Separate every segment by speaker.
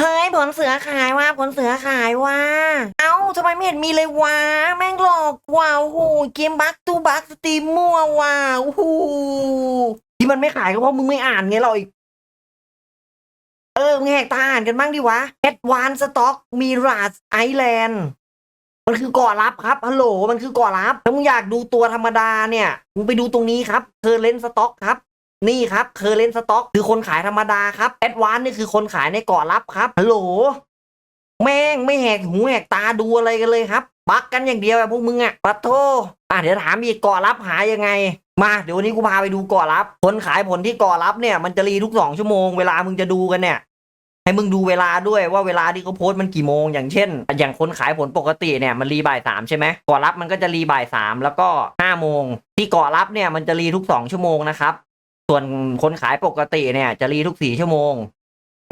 Speaker 1: เฮ้ยผลเสือขายว่าผลเสือขายว่า เอ้าทำไมไม่เห็นมีเลยวะแม่งหลอกว่ะโอ้โหเกมบักตูบักสตรีมมั่วว่ะโอ้โหที่มันไม่ขายก็เพราะมึงไม่อ่านไงเราอีกเออมึงแหกตาอ่านกันบ้างดิวะแอดวานสต็อกมีราสไอแลนด์มันคือกาะลับครับฮัลโหลมันคือกาะลับถ้ามึงอยากดูตัวธรรมดาเนี่ยมึงไปดูตรงนี้ครับเคอร์เลนสต็อกครับ นี่ครับเคอร์เลนสต็อกคือคนขายธรรมดาครับแอดวานนี่คือคนขายในเกาะลับครับฮัลโหลแม่งไม่แหกหูแหกตาดูอะไรกันเลยครับบักกันอย่างเดียวอะพวกมึงอะปัดโทอะเดี๋ยวถามอีกเกาะลับหายังไง มาเดี๋ยววันนี้กูพาไปดูเกาะลับ คนขายผลที่เกาะลับเนี่ยมันจะรีทุกสองชั่วโมงเวลามึงจะดูกันเนี่ยให้มึงดูเวลาด้วยว่าเวลาที่เขาโพสต์มันกี่โมง อย่างเช่น อย่างคนขายผลปกติเนี่ยมันรีบ่ายสามใช่ไหมเกาะรับมันก็จะรีบ่ายสามแล้วก็ห้าโมงที่เกาะรับเนี่ยมันจะรีทุกสองชั่วโมงนะครับ ส่วนคนขายปกติเนี่ย จะรีทุกสี่ชั่วโมง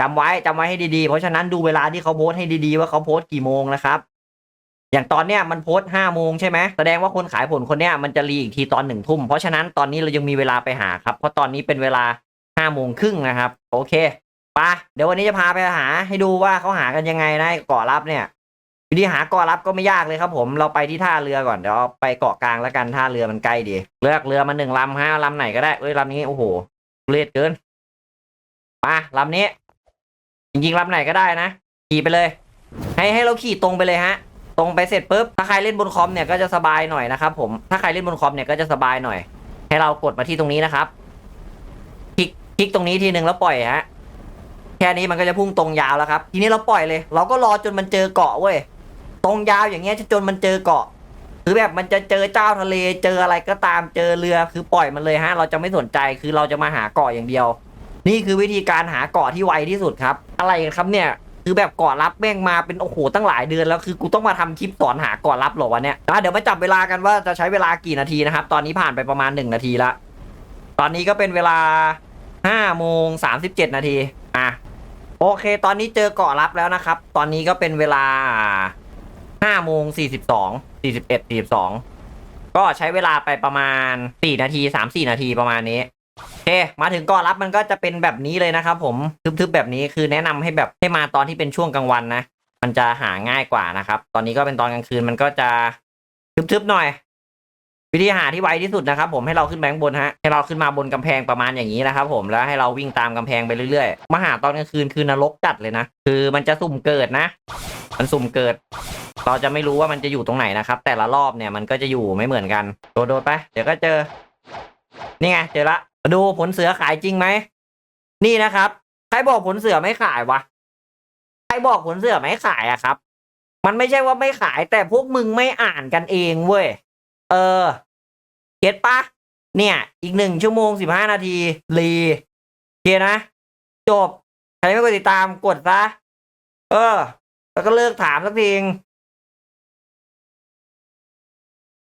Speaker 1: จำไว้จำไว้ให้ดีๆ เพราะฉะนั้นดูเวลาที่เขาโพสให้ดีๆ ว่าเขาโพสกี่โมงนะครับ อย่างตอนเนี้ยมันโพสห้าโมงใช่ไหมแสดงว่าคนขายผลคนเนี้ยมันจะรีอีกทีตอนหนึ่งทุ่มเพราะฉะนั้นตอนนี้เรายังมีเวลาไปหาครับ เพราะตอนนี้เป็นเวลาห้าโมงครึ่งนะครับ โอเคไปเดี๋ยววันนี้จะพาไปหาให้ดูว่าเขาหากันยังไงนะเกาะลับเนี่ย วิธีหาเกาะลับก็ไม่ยากเลยครับผมเราไปที่ท่าเรือก่อนเดี๋ยวเอาไปเกาะกลางแล้วกันท่าเรือมันใกล้ดี เลือกเรือมาหนึ่งลำฮะลำไหนก็ได้เอ้ยลำนี้โอ้โหเลดเกินมาลำนี้ จริงๆลำไหนก็ได้นะขี่ไปเลย ให้ให้เราขี่ตรงไปเลยฮะ ตรงไปเสร็จปุ๊บถ้าใครเล่นบนคอมเนี่ยก็จะสบายหน่อยนะครับผมถ้าใครเล่นบนคอมเนี่ยก็จะสบายหน่อย ให้เรากดมาที่ตรงนี้นะครับ คลิกคลิกตรงนี้ทีหนึ่งแล้วปล่อยฮะแค่นี้มันก็จะพุ่งตรงยาวแล้วครับ ทีนี้เราปล่อยเลย เราก็รอจนมันเจอเกาะเว้ย รงยาวอย่างเงี้ยจนมันเจอเกาะคือแบบมันจะเจอเจ้าทะเลเจออะไรก็ตามเจอเรือคือปล่อยมันเลยฮะ เราจะไม่สนใจคือเราจะมาหาเกาะอย่างเดียว นี่คือวิธีการหาเกาะที่ไวที่สุดครับ อะไรกันครับเนี่ยคือแบบเกาะลับแม่งมาเป็นโอ้โหตั้งหลายเดือนแล้วคือกูต้องมาทำคลิปสอนหาเกาะลับหรอวะเนี่ยอะเดี๋ยวมาจับเวลากันว่าจะใช้เวลากี่นาทีนะครับ ตอนนี้ผ่านไปประมาณหนึ่งนาทีละตอนนี้ก็เป็นเวลาห้าโมงสามสิบเจ็ดนาทีอะโอเค ตอนนี้เจอเกาะลับแล้วนะครับ ตอนนี้ก็เป็นเวลา ห้าโมงสี่สิบสองสี่สิบเอ็ดสี่สิบสองก็ใช้เวลาไปประมาณสี่นาทีสามสี่นาทีประมาณนี้โอเคมาถึงเกาะลับมันก็จะเป็นแบบนี้เลยนะครับผมทึบๆแบบนี้คือแนะนำให้แบบให้มาตอนที่เป็นช่วงกลางวันนะมันจะหาง่ายกว่านะครับ ตอนนี้ก็เป็นตอนกลางคืนมันก็จะทึบๆหน่อย วิธีหาที่ไวที่สุดนะครับ ผมให้เราขึ้นแบงบนฮะให้เราขึ้นมาบนกำแพงประมาณอย่างนี้นะครับ ผมแล้วให้เราวิ่งตามกำแพงไปเรื่อยๆมาหาตอนกลางคืนคือนรกจัดเลยนะคือมันจะสุ่มเกิดนะ มันสุ่มเกิด เราจะไม่รู้ว่ามันจะอยู่ตรงไหนนะครับ แต่ละรอบเนี่ยมันก็จะอยู่ไม่เหมือนกัน โดดๆไป เดี๋ยวก็เจอ นี่ไงเจอละมาดูผลเสือขายจริงไหม นี่นะครับ ใครบอกผลเสือไม่ขายวะ ใครบอกผลเสือไม่ขายอะครับ มันไม่ใช่ว่าไม่ขายแต่พวกมึงไม่อ่านกันเองเว้ย เออ เก็ตปะ เนี่ย อีกหนึ่งชั่วโมงสิบห้านาทีรีเคลียนะ จบ ใครไม่กดติดตามกดซะ เออ แล้วก็เลิกถามสักที